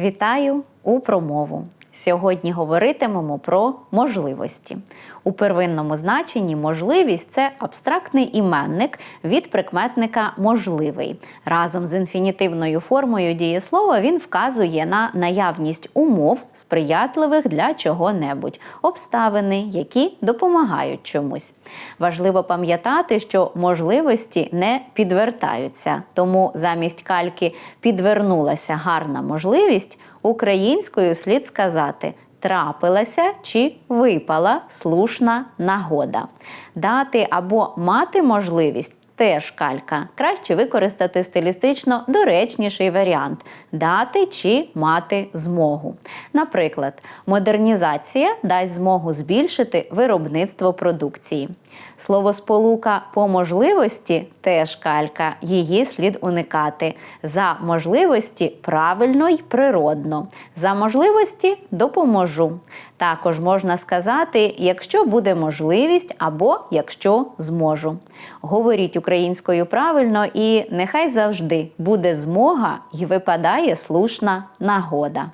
Вітаю у промову. Сьогодні говоритимемо про можливості. У первинному значенні можливість це абстрактний іменник від прикметника можливий. Разом з інфінітивною формою дієслова він вказує на наявність умов, сприятливих для чого-небудь, обставини, які допомагають чомусь. Важливо пам'ятати, що можливості не підвертаються, тому замість кальки підвернулася гарна можливість. Українською слід сказати трапилася чи випала слушна нагода. Дати або мати можливість теж калька. Краще використати стилістично доречніший варіант дати чи мати змогу. Наприклад, модернізація дасть змогу збільшити виробництво продукції. Словосполука по можливості теж калька, її слід уникати. За можливості правильно й природно. За можливості допоможу. Також можна сказати, якщо буде можливість або якщо зможу. Говоріть українською правильно і нехай завжди буде змога і випадає слушна нагода.